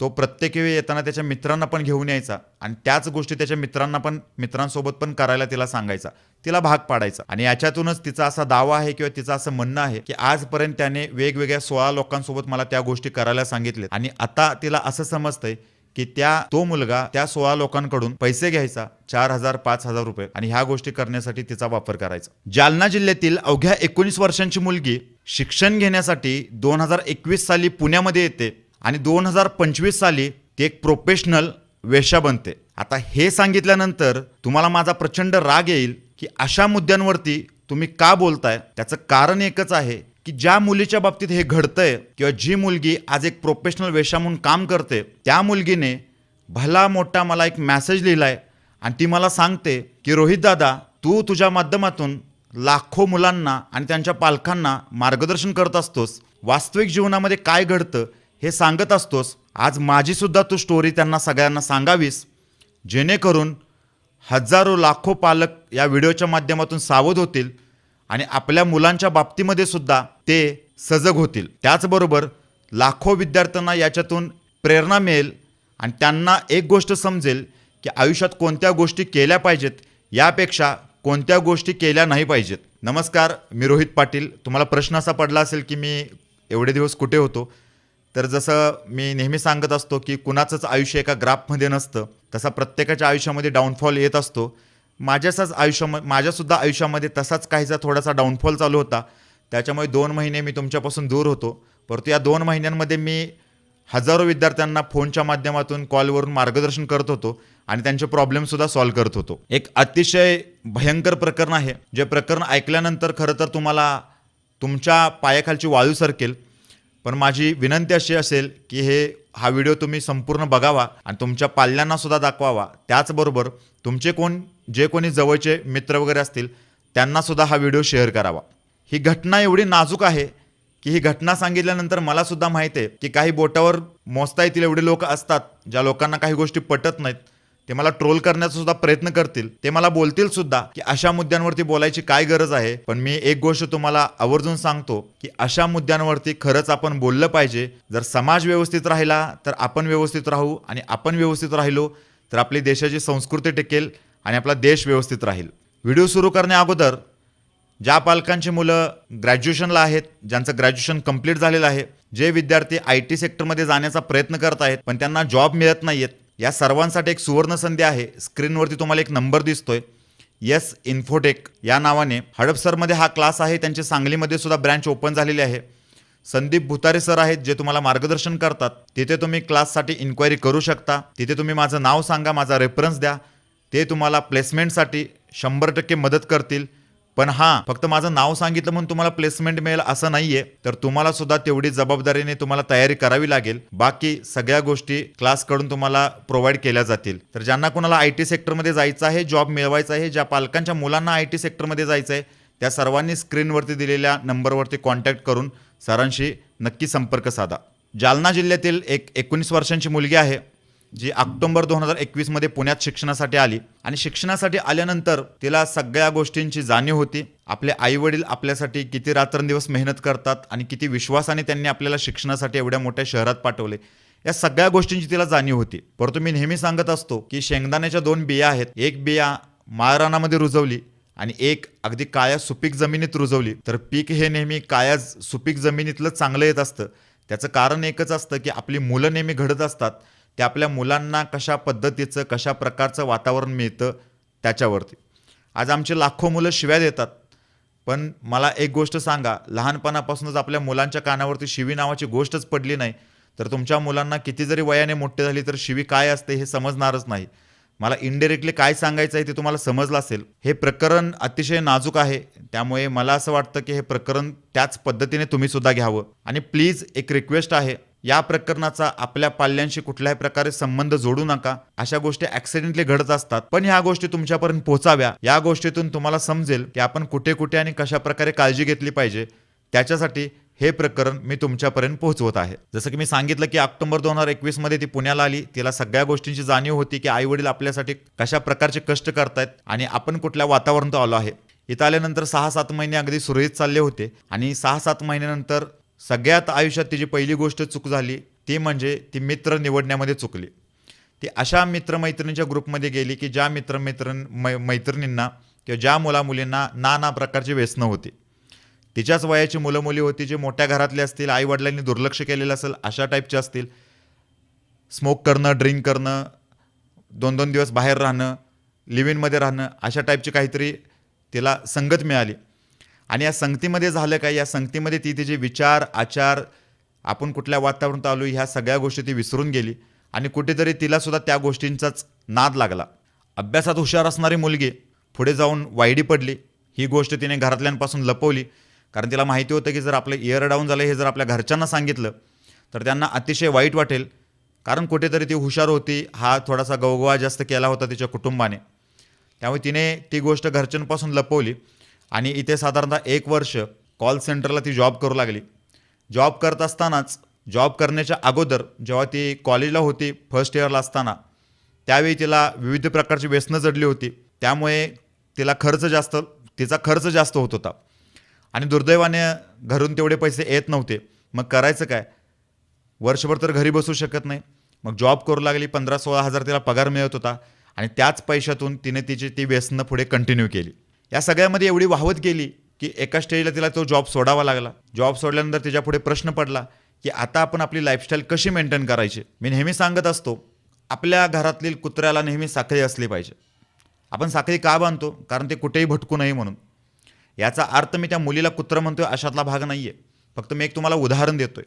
तो प्रत्येक वेळी येताना त्याच्या मित्रांना पण घेऊन यायचा आणि त्याच गोष्टी त्याच्या मित्रांना पण मित्रांसोबत पण करायला तिला सांगायचा. तिला भाग पाडायचा. आणि याच्यातूनच तिचा असा दावा आहे किंवा तिचं असं म्हणणं आहे की आजपर्यंत त्याने वेगवेगळ्या सोळा लोकांसोबत मला त्या गोष्टी करायला सांगितले आणि आता तिला असं समजतंय की त्या तो मुलगा त्या सोळा लोकांकडून पैसे घ्यायचा चार हजार पाच हजार रुपये आणि ह्या गोष्टी करण्यासाठी तिचा वापर करायचा. जालना जिल्ह्यातील अवघ्या एकोणीस वर्षांची मुलगी शिक्षण घेण्यासाठी दोन हजार एकवीस साली पुण्यामध्ये येते. आणि दोन हजार पंचवीस साली ती एक प्रोफेशनल वेश्या बनते. आता हे सांगितल्यानंतर तुम्हाला माझा प्रचंड राग येईल की अशा मुद्द्यांवरती तुम्ही का बोलताय? त्याचं कारण एकच आहे की ज्या मुलीच्या बाबतीत हे घडतंय किंवा जी मुलगी आज एक प्रोफेशनल वेश्या म्हणून काम करते त्या मुलगीने भला मोठा मला एक मॅसेज लिहिलाय आणि ती मला सांगते की रोहित दादा तू तुझ्या माध्यमातून लाखो मुलांना आणि त्यांच्या पालकांना मार्गदर्शन करत असतोस. वास्तविक जीवनामध्ये काय घडतं हे सांगत असतोस आज माझीसुद्धा तू स्टोरी त्यांना सगळ्यांना सांगावीस. जेणेकरून हजारो लाखो पालक या व्हिडिओच्या माध्यमातून सावध होतील आणि आपल्या मुलांच्या बाबतीमध्ये सुद्धा ते सजग होतील. त्याचबरोबर लाखो विद्यार्थ्यांना याच्यातून प्रेरणा मिळेल आणि त्यांना एक गोष्ट समजेल की आयुष्यात कोणत्या गोष्टी केल्या पाहिजेत यापेक्षा कोणत्या गोष्टी केल्या नाही पाहिजेत. नमस्कार मी रोहित पाटील. तुम्हाला प्रश्न असा पडला असेल की मी एवढे दिवस कुठे होतो? तर जसं मी नेहमी सांगत असतो की कुणाचंच आयुष्य एका ग्राफमध्ये नसतं तसा प्रत्येकाच्या आयुष्यामध्ये डाऊनफॉल येत असतो. माझ्याचाच आयुष्याम माझ्यासुद्धा आयुष्यामध्ये तसाच काहीसा थोडासा डाऊनफॉल चालू होता. त्याच्यामुळे दोन महिने मी तुमच्यापासून दूर होतो. परंतु या दोन महिन्यांमध्ये मी हजारो विद्यार्थ्यांना फोनच्या माध्यमातून कॉलवरून मार्गदर्शन करत होतो आणि त्यांचे प्रॉब्लेमसुद्धा सॉल्व्ह करत होतो. एक अतिशय भयंकर प्रकरण आहे. जे प्रकरण ऐकल्यानंतर खरं तर तुम्हाला तुमच्या पायाखालची वाळू सरकेल. पण माझी विनंती अशी असेल की हे हा व्हिडिओ तुम्ही संपूर्ण बघावा आणि तुमच्या पाल्यांना सुद्धा दाखवावा. त्याचबरोबर तुमचे कोण जे कोणी जवळचे मित्र वगैरे असतील त्यांना सुद्धा हा व्हिडिओ शेअर करावा. ही घटना एवढी नाजूक आहे की ही घटना सांगितल्यानंतर मला सुद्धा माहिती आहे की काही बोटावर मोजता येतील एवढे लोक असतात ज्या लोकांना काही गोष्टी पटत नाहीत. ते मला ट्रोल करण्याचा सुद्धा प्रयत्न करतील. ते मला बोलतील सुद्धा की अशा मुद्द्यांवरती बोलायची काय गरज आहे. पण मी एक गोष्ट तुम्हाला आवर्जून सांगतो की अशा मुद्द्यांवरती खरंच आपण बोललं पाहिजे. जर समाज व्यवस्थित राहिला तर आपण व्यवस्थित राहू आणि आपण व्यवस्थित राहिलो तर आपली देशाची संस्कृती टिकेल आणि आपला देश व्यवस्थित राहील. व्हिडिओ सुरू करण्या अगोदर ज्या पालकांची मुलं ग्रॅज्युएशनला आहेत ज्यांचं ग्रॅज्युएशन कंप्लीट झालेलं आहे जे विद्यार्थी आय टी सेक्टरमध्ये जाण्याचा प्रयत्न करत आहेत पण त्यांना जॉब मिळत नाहीयेत या सर्वांसाठी एक सुवर्ण संधी आहे. स्क्रीनवरती तुम्हाला एक नंबर दिसतोय. येस इन्फोटेक या नावाने. हडपसरमध्ये हा क्लास आहे. त्यांची सांगलीमध्ये सुद्धा ब्रँच ओपन झालेली आहे. संदीप भुतारे सर आहेत जे तुम्हाला मार्गदर्शन करतात. तिथे तुम्ही क्लाससाठी इन्क्वायरी करू शकता. तिथे तुम्ही माझं नाव सांगा माझा रेफरन्स द्या. ते तुम्हाला प्लेसमेंटसाठी शंभर टक्के मदत करतील. पण हां फक्त माझं नाव सांगितलं म्हणून तुम्हाला प्लेसमेंट मिळेल असं नाहीये. तर तुम्हाला सुद्धा तेवढी जबाबदारीने तुम्हाला तयारी करावी लागेल. बाकी सगळ्या गोष्टी क्लासकडून तुम्हाला प्रोव्हाइड केल्या जातील. तर ज्यांना कोणाला आय टी सेक्टरमध्ये जायचं आहे जॉब मिळवायचा आहे ज्या पालकांच्या मुलांना आय टी सेक्टरमध्ये जायचं आहे त्या सर्वांनी स्क्रीनवरती दिलेल्या नंबरवरती कॉन्टॅक्ट करून सरांशी नक्की संपर्क साधा. जालना जिल्ह्यातील एक एकोणीस वर्षांची मुलगी आहे. जी ऑक्टोबर दोन हजार एकवीसमध्ये पुण्यात शिक्षणासाठी आली. आणि शिक्षणासाठी आल्यानंतर तिला सगळ्या गोष्टींची जाणीव होती. आपले आईवडील आपल्यासाठी किती रात्रंदिवस मेहनत करतात आणि किती विश्वासाने त्यांनी आपल्याला शिक्षणासाठी एवढ्या मोठ्या शहरात पाठवले. या सगळ्या गोष्टींची तिला जाणीव होती. परंतु मी नेहमी सांगत असतो की शेंगदाण्याच्या दोन बिया आहेत. एक बिया माळरानामध्ये रुजवली आणि एक अगदी काळ्या सुपीक जमिनीत रुजवली. तर पीक हे नेहमी काळ्या सुपीक जमिनीतलं चांगलं येत असतं. त्याचं कारण एकच असतं की आपली मुलं नेहमी घडत असतात. ते आपल्या मुलांना कशा पद्धतीचं कशा प्रकारचं वातावरण मिळतं त्याच्यावरती. आज आमचे लाखो मुलं शिव्या देतात. पण मला एक गोष्ट सांगा लहानपणापासूनच आपल्या मुलांच्या कानावरती शिवी नावाची गोष्टच पडली नाही. तर तुमच्या मुलांना किती जरी वयाने मोठे झाली तर शिवी काय असते हे समजणारच नाही. मला इनडिरेक्टली काय सांगायचं आहे ते तुम्हाला समजलं असेल. हे प्रकरण अतिशय नाजूक आहे. त्यामुळे मला असं वाटतं की हे प्रकरण त्याच पद्धतीने तुम्ही सुद्धा घ्यावं. आणि प्लीज एक रिक्वेस्ट आहे. या प्रकरणाचा आपल्या पाल्यांशी कुठल्याही प्रकारे संबंध जोडू नका. अशा गोष्टी ऍक्सिडेंटली घडत असतात. पण ह्या गोष्टी तुमच्यापर्यंत पोहोचाव्या या गोष्टीतून तुम्हाला समजेल की आपण कुठे कुठे आणि कशा प्रकारे काळजी घेतली पाहिजे. त्याच्यासाठी हे प्रकरण मी तुमच्यापर्यंत पोहोचवत आहे. जसं की मी सांगितलं की ऑक्टोबर दोन हजार एकवीसमध्ये ती पुण्याला आली. तिला सगळ्या गोष्टींची जाणीव होती की आई वडील आपल्यासाठी कशा प्रकारचे कष्ट करतायत आणि आपण कुठल्या वातावरणात आलो आहे. इथं आल्यानंतर सहा सात महिने अगदी सुरळीत चालले होते आणि सहा सात महिन्यानंतर सगळ्यात आयुष्यात तिची पहिली गोष्ट चूक झाली ती म्हणजे ती मित्र निवडण्यामध्ये चुकली. ती अशा मित्रमैत्रिणींच्या ग्रुपमध्ये गेली की ज्या मित्रमैत्रीण मै मैत्रिणींना किंवा ज्या मुलामुलींना नाना प्रकारची व्यसनं होती. तिच्याच वयाची मुलं मुली होती जे मोठ्या घरातले असतील आईवडिलांनी दुर्लक्ष केलेलं असेल अशा टाईपचे असतील. स्मोक करणं ड्रिंक करणं दोन दोन दिवस बाहेर राहणं लिव्हिनमध्ये राहणं अशा टाईपची काहीतरी तिला संगत मिळाली. आणि या संगतीमध्ये झालं काय? या संगतीमध्ये ती तिचे विचार आचार आपण कुठल्या वातावरणात आलो ह्या सगळ्या गोष्टी ती विसरून गेली. आणि कुठेतरी तिलासुद्धा त्या गोष्टींचाच नाद लागला. अभ्यासात हुशार असणारी मुलगी पुढे जाऊन वाईडी पडली. ही गोष्ट तिने घरातल्यांपासून लपवली. कारण तिला माहिती होतं की जर आपलं इयर डाऊन झालं हे जर आपल्या घरच्यांना सांगितलं तर त्यांना अतिशय वाईट वाटेल. कारण कुठेतरी ती हुशार होती. हा थोडासा गवगवा जास्त केला होता तिच्या कुटुंबाने. त्यामुळे तिने ती गोष्ट घरच्यांपासून लपवली. आणि इथे साधारणतः एक वर्ष कॉल सेंटरला ती जॉब करू लागली. जॉब करत असतानाच जॉब करण्याच्या अगोदर जेव्हा ती कॉलेजला होती फर्स्ट इयरला असताना त्यावेळी तिला विविध प्रकारची व्यसनं जडली होती. त्यामुळे तिला खर्च जास्त तिचा खर्च जास्त होत होता. आणि दुर्दैवाने घरून तेवढे पैसे येत नव्हते. मग करायचं काय? वर्षभर तर घरी बसू शकत नाही. मग जॉब करू लागली पंधरा सोळा हजार तिला पगार मिळत होता. आणि त्याच पैशातून तिने तिची ती व्यसनं पुढे कंटिन्यू केली. या सगळ्यामध्ये एवढी वाहवत गेली की एका स्टेजला तिला तो जॉब सोडावा लागला. जॉब सोडल्यानंतर तिच्या पुढे प्रश्न पडला की आता आपण आपली लाईफस्टाईल कशी मेंटेन करायची? मी नेहमी सांगत असतो आपल्या घरातील कुत्र्याला नेहमी साखळी असली पाहिजे. आपण साखळी का बांधतो? कारण ते कुठेही भटकू नये म्हणून. याचा अर्थ मी त्या मुलीला कुत्रं म्हणतोय अशातला भाग नाही आहे फक्त मी एक तुम्हाला उदाहरण देतोय.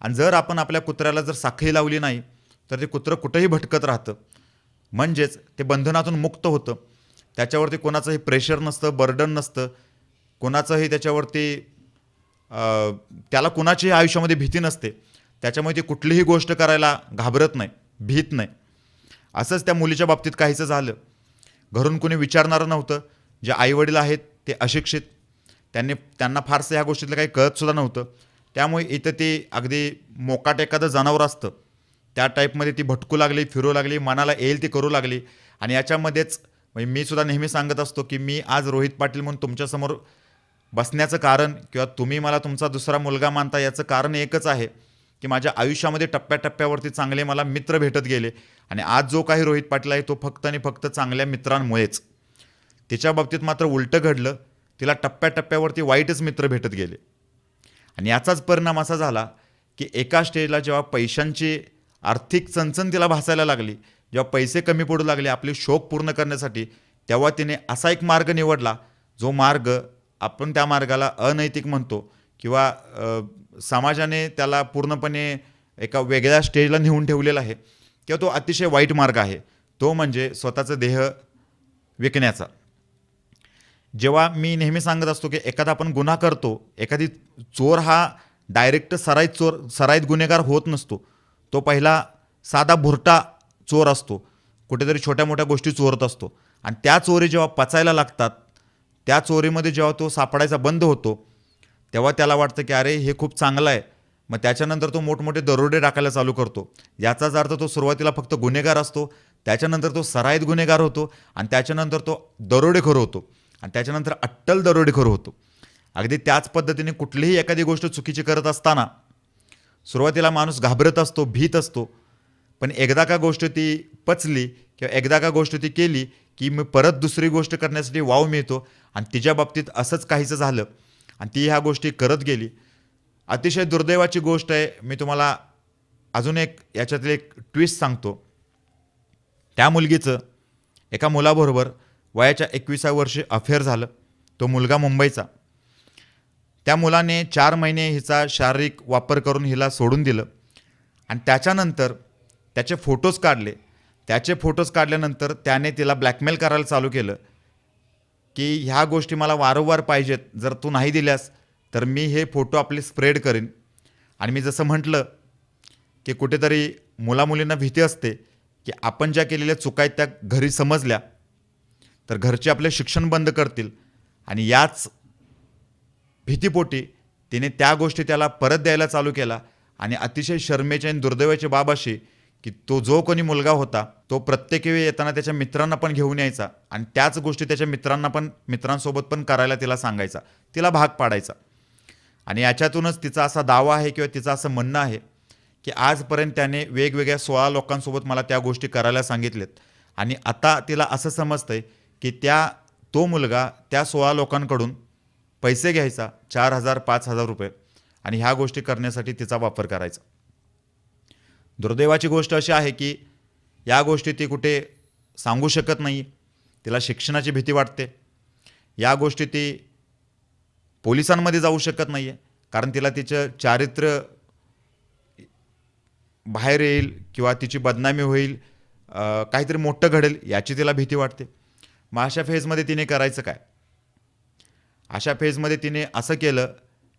आणि जर आपण आपल्या कुत्र्याला जर साखळी लावली नाही तर ते कुत्रं कुठंही भटकत राहतं. म्हणजेच ते बंधनातून मुक्त होतं. त्याच्यावरती कोणाचंही प्रेशर नसतं बर्डन नसतं. कोणाचंही त्याच्यावरती त्याला कुणाच्याही आयुष्यामध्ये भीती नसते. त्याच्यामुळे ती कुठलीही गोष्ट करायला घाबरत नाही भीत नाही. असंच त्या मुलीच्या बाबतीत काहीचं झालं. घरून कोणी विचारणारं नव्हतं. जे आईवडील आहेत ते अशिक्षित. त्यांनी त्यांना फारसं ह्या गोष्टीतलं काही कळतसुद्धा नव्हतं. त्यामुळे इथं ती अगदी मोकाट एखादं जनावर असतं. त्या टाईपमध्ये ती भटकू लागली फिरू लागली मनाला येईल ती करू लागली. आणि याच्यामध्येच म्हणजे मी सुद्धा नेहमी सांगत असतो की मी आज रोहित पाटील म्हणून तुमच्यासमोर बसण्याचं कारण किंवा तुम्ही मला तुमचा दुसरा मुलगा मानता याचं कारण एकच आहे की माझ्या आयुष्यामध्ये टप्प्याटप्प्यावरती चांगले मला मित्र भेटत गेले. आणि आज जो काही रोहित पाटील आहे तो फक्त आणि फक्त चांगल्या मित्रांमुळेच. तिच्या बाबतीत मात्र उलटं घडलं तिला टप्प्याटप्प्यावरती वाईटच मित्र भेटत गेले. आणि याचाच परिणाम असा झाला की एका स्टेजला जेव्हा पैशांची आर्थिक चणचण तिला भासायला लागली जेव्हा पैसे कमी पडू लागले आपले शोक पूर्ण करण्यासाठी तेव्हा तिने असा एक मार्ग निवडला जो मार्ग आपण त्या मार्गाला अनैतिक म्हणतो किंवा समाजाने त्याला पूर्णपणे एका वेगळ्या स्टेजला नेऊन ठेवलेला आहे किंवा तो अतिशय वाईट मार्ग आहे. तो म्हणजे स्वतःचं देह विकण्याचा. जेव्हा मी नेहमी सांगत असतो की एखादा आपण गुन्हा करतो एखादी चोर हा डायरेक्ट सराईत चोर सराईत गुन्हेगार होत नसतो. तो पहिला साधा भुरटा चोर असतो. कुठेतरी छोट्या मोठ्या गोष्टी चोरत असतो. आणि त्या चोरी जेव्हा पचायला लागतात त्या चोरीमध्ये जेव्हा तो सापडायचा बंद होतो तेव्हा त्याला वाटतं की अरे हे खूप चांगलं आहे. मग त्याच्यानंतर तो मोठमोठे दरोडे टाकायला चालू करतो. याचाच अर्थ तो सुरुवातीला फक्त गुन्हेगार असतो त्याच्यानंतर तो सराईत गुन्हेगार होतो आणि त्याच्यानंतर तो दरोडेखोर होतो आणि त्याच्यानंतर अट्टल दरोडेखोर होतो. अगदी त्याच पद्धतीने कुठलीही एखादी गोष्ट चुकीची करत असताना सुरुवातीला माणूस घाबरत असतो भीत असतो. पण एकदा का गोष्ट ती पचली किंवा एकदा का गोष्ट ती केली की मी परत दुसरी गोष्ट करण्यासाठी वाव मिळतो आणि तिच्या बाबतीत असंच काहीचं झालं आणि ती ह्या गोष्टी करत गेली. अतिशय दुर्दैवाची गोष्ट आहे. मी तुम्हाला अजून एक याच्यातले एक ट्विस्ट सांगतो. त्या मुलगीचं एका मुलाबरोबर वयाच्या एकविसाव्या वर्षी अफेअर झालं. तो मुलगा मुंबईचा. त्या मुलाने चार महिने हिचा शारीरिक वापर करून हिला सोडून दिलं. आणि त्याच्यानंतर त्याचे फोटोज काढले. त्याचे फोटोज काढल्यानंतर त्याने तिला ब्लॅकमेल करायला चालू केलं. की ह्या गोष्टी मला वारंवार पाहिजेत. जर तू नाही दिल्यास तर मी हे फोटो आपले स्प्रेड करीन. आणि मी जसं म्हटलं की कुठेतरी मुलामुलींना भीती असते की आपण ज्या केलेल्या चुका आहेत त्या घरी समजल्या तर घरचे आपले शिक्षण बंद करतील. आणि याच भीतीपोटी तिने त्या गोष्टी त्याला परत द्यायला चालू केला. आणि अतिशय शर्मेची आणि दुर्दैवाची बाब अशी की तो जो कोणी मुलगा होता तो प्रत्येक वेळी येताना त्याच्या मित्रांना पण घेऊन यायचा आणि त्याच गोष्टी त्याच्या मित्रांना पण मित्रांसोबत पण करायला तिला सांगायचा. तिला भाग पाडायचा. आणि याच्यातूनच तिचा असा दावा आहे किंवा तिचं असं म्हणणं आहे की आजपर्यंत त्याने वेगवेगळ्या सोळा लोकांसोबत मला त्या गोष्टी करायला सांगितलेत. आणि आता तिला असं समजतंय की त्या तो मुलगा त्या सोळा लोकांकडून पैसे घ्यायचा चार हजार पाच हजार रुपये आणि ह्या गोष्टी करण्यासाठी तिचा वापर करायचा. दुर्दैवाची गोष्ट अशी आहे की या गोष्टी ती कुठे सांगू शकत नाही. तिला शिक्षणाची भीती वाटते. या गोष्टी ती पोलिसांमध्ये जाऊ शकत नाही आहे कारण तिला तिचं चारित्र्य बाहेर येईल किंवा तिची बदनामी होईल काहीतरी मोठं घडेल याची तिला भीती वाटते. मग अशा फेजमध्ये तिने करायचं काय? अशा फेजमध्ये तिने असं केलं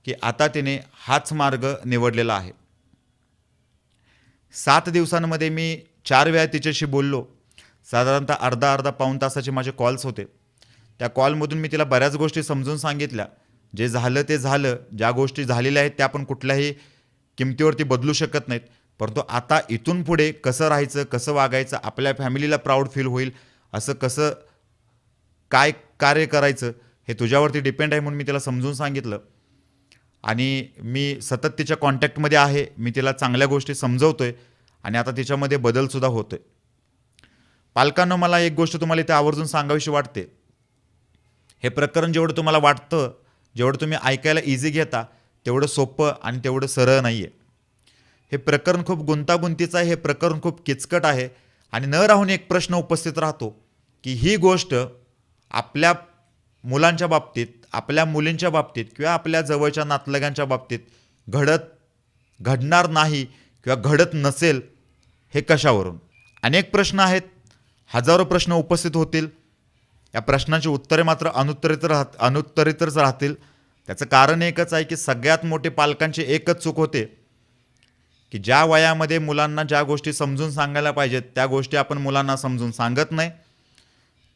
की आता तिने हाच मार्ग निवडलेला आहे. सात दिवसांमध्ये मी चार वेळा तिच्याशी बोललो. साधारणतः अर्धा अर्धा पाऊण तासाचे माझे कॉल्स होते. त्या कॉलमधून मी तिला बऱ्याच गोष्टी समजून सांगितल्या. जे झालं ते झालं. ज्या गोष्टी झालेल्या आहेत त्या आपण कुठल्याही किमतीवरती बदलू शकत नाहीत. परंतु आता इथून पुढे कसं राहायचं कसं वागायचं आपल्या फॅमिलीला प्राऊड फील होईल असं कसं काय कार्य करायचं हे तुझ्यावरती डिपेंड आहे म्हणून मी तिला समजून सांगितलं. आणि मी सतत तिच्या कॉन्टॅक्टमध्ये आहे मी तिला चांगल्या गोष्टी समजवतो आहे आणि आता तिच्यामध्ये बदलसुद्धा होतो आहे पालकांना मला एक गोष्ट तुम्हाला इथे आवर्जून सांगावीशी वाटते. हे प्रकरण जेवढं तुम्हाला वाटतं जेवढं तुम्ही ऐकायला इझी घेता तेवढं सोपं आणि तेवढं सरळ नाही आहे हे प्रकरण खूप गुंतागुंतीचं आहे हे प्रकरण खूप किचकट आहे आणि न राहून एक प्रश्न उपस्थित राहतो की ही गोष्ट आपल्या मुलांच्या बाबतीत आपल्या मुलींच्या बाबतीत किंवा आपल्या जवळच्या नातलगांच्या बाबतीत घडत घडणार नाही किंवा घडत नसेल हे कशावरून? अनेक प्रश्न आहेत. हजारो प्रश्न उपस्थित होतील. या प्रश्नांची उत्तरे मात्र अनुत्तरित राहत अनुत्तरितच राहतील. त्याचं कारण एकच आहे की सगळ्यात मोठी पालकांची एकच चूक होते. की ज्या वयामध्ये मुलांना ज्या गोष्टी समजून सांगायला पाहिजेत त्या गोष्टी आपण मुलांना समजून सांगत नाही.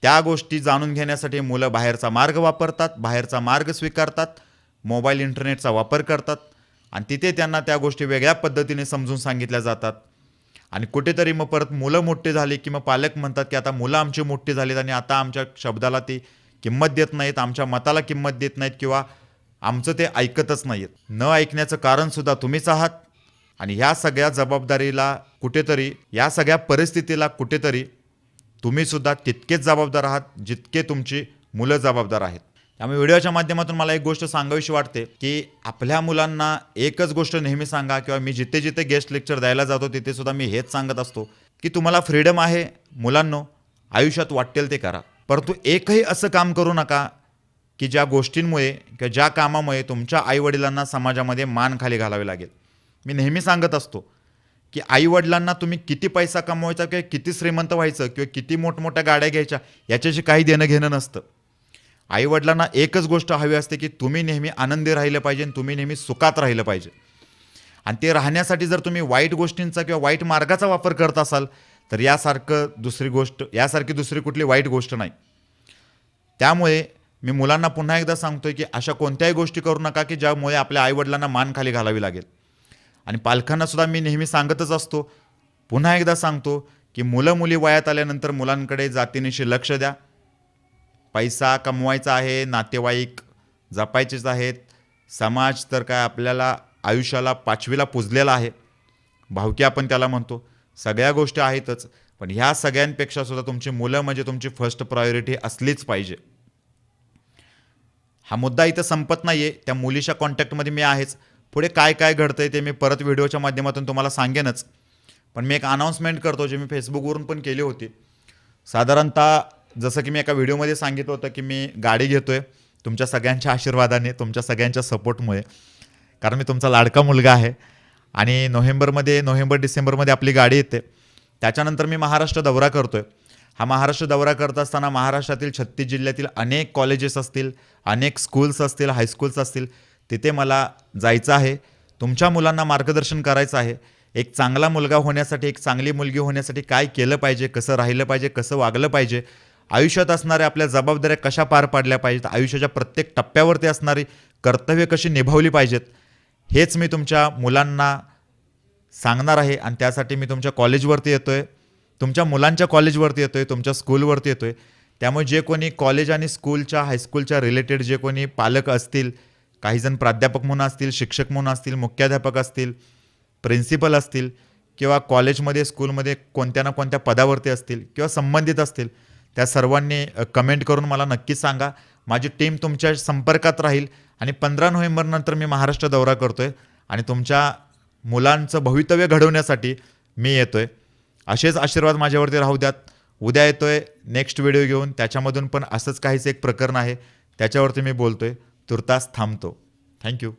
त्या गोष्टी जाणून घेण्यासाठी मुलं बाहेरचा मार्ग वापरतात बाहेरचा मार्ग स्वीकारतात मोबाईल इंटरनेटचा वापर करतात आणि तिथे त्यांना त्या गोष्टी वेगळ्या पद्धतीने समजून सांगितल्या जातात. आणि कुठेतरी मग परत मुलं मोठी झाली की मग पालक म्हणतात की आता मुलं आमची मोठी झालीत आणि आता आमच्या शब्दाला ती किंमत देत नाहीत आमच्या मताला किंमत देत नाहीत किंवा आमचं ते ऐकतच नाहीत. न ऐकण्याचं कारणसुद्धा तुम्हीच आहात. आणि ह्या सगळ्या जबाबदारीला कुठेतरी या सगळ्या परिस्थितीला कुठेतरी तुम्ही सुद्धा तितकेच जबाबदार आहात जितके तुमची मुलं जबाबदार आहेत. त्यामुळे व्हिडिओच्या माध्यमातून मला एक गोष्ट सांगावीशी वाटते की आपल्या मुलांना एकच गोष्ट नेहमी सांगा किंवा मी जिथे जिथे गेस्ट लेक्चर द्यायला जातो तिथे सुद्धा मी हेच सांगत असतो की तुम्हाला फ्रीडम आहे मुलांनो आयुष्यात वाटेल ते करा. परंतु एकही असं काम करू नका की ज्या गोष्टींमुळे किंवा ज्या कामामुळे तुमच्या आईवडिलांना समाजामध्ये मान खाली घालावे लागेल. मी नेहमी सांगत असतो की आईवडिलांना तुम्ही किती पैसा कमवायचा किंवा किती श्रीमंत व्हायचं किंवा किती मोठमोठ्या गाड्या घ्यायच्या याच्याशी काही देणं घेणं नसतं. आईवडिलांना एकच गोष्ट हवी असते की तुम्ही नेहमी आनंदी राहिलं पाहिजे आणि तुम्ही नेहमी सुखात राहिलं पाहिजे. आणि ते राहण्यासाठी जर तुम्ही वाईट गोष्टींचा किंवा वाईट मार्गाचा वापर करत असाल तर यासारखं दुसरी गोष्ट यासारखी दुसरी कुठली वाईट गोष्ट नाही. त्यामुळे मी मुलांना पुन्हा एकदा सांगतोय की अशा कोणत्याही गोष्टी करू नका की ज्यामुळे आपल्या आईवडिलांना मान खाली घालावी लागेल. आणि पालकांना सुद्धा मी नेहमी सांगतच असतो. पुन्हा एकदा सांगतो की मुलं मुली वयात आल्यानंतर मुलांकडे जातीनिशी लक्ष द्या. पैसा कमवायचा आहे नातेवाईक जपायचेच आहेत. समाज तर काय आपल्याला आयुष्याला पाचवीला पुजलेला आहे. भावकी आपण त्याला म्हणतो. सगळ्या गोष्टी आहेतच पण ह्या सगळ्यांपेक्षा सुद्धा तुमची मुलं म्हणजे तुमची फर्स्ट प्रायोरिटी असलीच पाहिजे. हा मुद्दा इथं संपत नाही आहे त्या मुलीच्या कॉन्टॅक्टमध्ये मी आहेच. पुढे काय काय घडतंय ते मी परत व्हिडिओच्या माध्यमातून तुम्हाला सांगेनच. पण मी एक अनाऊन्समेंट करतो जे मी फेसबुकवरून पण केली होती. साधारणतः जसं की मी एका व्हिडिओमध्ये सांगितलं होतं की मी गाडी घेतोय तुमच्या सगळ्यांच्या आशीर्वादाने तुमच्या सगळ्यांच्या सपोर्टमुळे. कारण मी तुमचा लाडका मुलगा आहे आणि नोव्हेंबरमध्ये नोव्हेंबर डिसेंबरमध्ये आपली गाडी येते. त्याच्यानंतर मी महाराष्ट्र दौरा करतोय. हा महाराष्ट्र दौरा करत असताना महाराष्ट्रातील छत्तीस जिल्ह्यातील अनेक कॉलेजेस असतील अनेक स्कूल्स असतील हायस्कूल्स असतील तिथे मला जायचं आहे. तुमच्या मुलांना मार्गदर्शन करायचं आहे. एक चांगला मुलगा होण्यासाठी एक चांगली मुलगी होण्यासाठी काय केलं पाहिजे कसं राहिलं पाहिजे कसं वागलं पाहिजे आयुष्यात असणाऱ्या आपल्या जबाबदाऱ्या कशा पार पाडल्या पाहिजेत आयुष्याच्या प्रत्येक टप्प्यावरती असणारी कर्तव्य कशी निभावली पाहिजेत हेच मी तुमच्या मुलांना सांगणार आहे आणि त्यासाठी मी तुमच्या कॉलेजवरती येतो आहे तुमच्या मुलांच्या कॉलेजवरती येतो आहे तुमच्या स्कूलवरती येतो आहे त्यामुळे जे कोणी कॉलेज आणि स्कूलच्या हायस्कूलच्या रिलेटेड जे कोणी पालक असतील काहीजण प्राध्यापक म्हणून असतील शिक्षक म्हणून असतील मुख्याध्यापक असतील प्रिन्सिपल असतील किंवा कॉलेजमध्ये स्कूलमध्ये कोणत्या ना कोणत्या पदावरती असतील किंवा संबंधित असतील त्या सर्वांनी कमेंट करून मला नक्की सांगा. माझी टीम तुमच्या संपर्कात राहील आणि पंधरा नोव्हेंबरनंतर मी महाराष्ट्र दौरा करतो आहे आणि तुमच्या मुलांचं भवितव्य घडवण्यासाठी मी येतो आहे असेच आशीर्वाद माझ्यावरती राहू द्यात. उद्या येतो आहे नेक्स्ट व्हिडिओ घेऊन. त्याच्यामधून पण असंच काहीच एक प्रकरण आहे. त्याच्यावरती मी बोलतो आहे तुर्तास थांबतो. थँक्यू